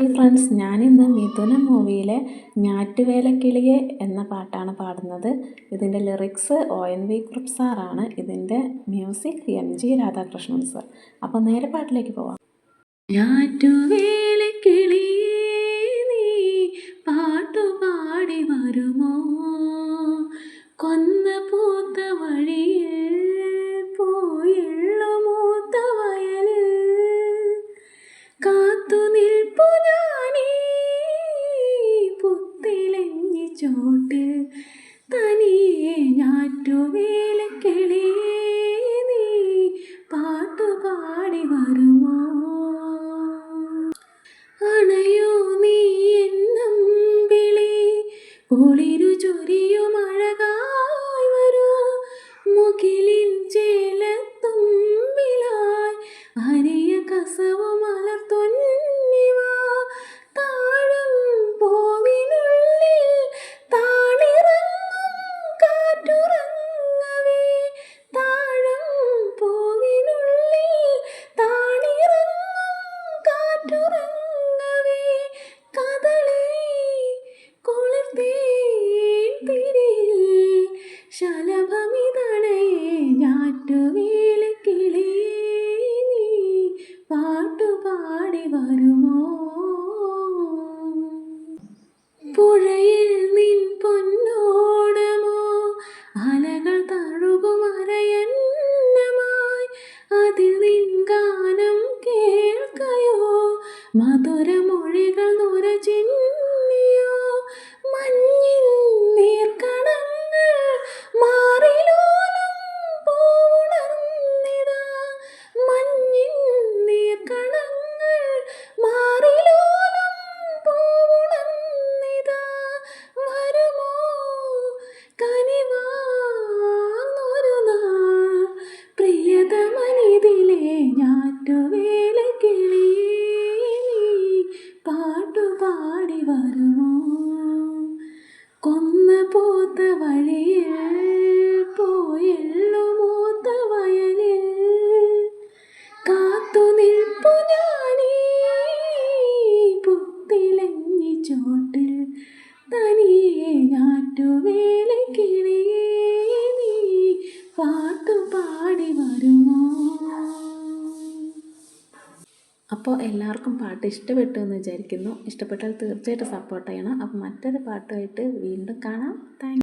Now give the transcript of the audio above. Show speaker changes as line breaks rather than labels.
Hi friends ഞാനിന്ന് മിഥുന മൂവിയിലെ ഞാറ്റുവേലക്കിളിയെ എന്ന പാട്ടാണ് പാടുന്നത്. ഇതിന്റെ lyrics O N V Kurup സാറാണ് ഇതിന്റെ music M G Radhakrishnan sir അപ്പോൾ നേരെ പാട്ടിലേക്ക് പോവാം. ഞാറ്റുവേലക്കിളിയേ നീ പാട്ടുപാടി വരുമോ? കൊന്ന പൂത്ത വഴിയിൽ ചോട്ടിൽ തനിയെ ഞാറ്റുവേലക്കിളി നീ പാട്ടുപാടി വരുമോ? അണയോ നീ എന്നും വിളി കുളിരു ചൊരിയും അഴകായി വരൂ. മുകിലിൻ നിൻ ഗാനം കേൾക്കയോ? മധുരമൊഴികൾ നുര ഞാറ്റുവേലക്കിളിയേ നീ പാട്ടുപാടി വരുമോ? കൊന്ന പൂത്ത വഴിയിൽ പോയെള്ളു മൂത്ത വയലിൽ. കാത്തു നിൽപ്പു ഞാനീ പുത്തിലഞ്ഞി ചോട്ടിൽ തനിയെ ഞാറ്റുവേലക്കിളിയേ അപ്പോൾ എല്ലാവർക്കും പാട്ട് ഇഷ്ടപ്പെട്ടു എന്ന് വിചാരിക്കുന്നു. ഇഷ്ടപ്പെട്ടാൽ തീർച്ചയായിട്ടും സപ്പോർട്ട് ചെയ്യണം. അപ്പോൾ മറ്റൊരു പാട്ടുമായിട്ട് വീണ്ടും കാണാം. താങ്ക്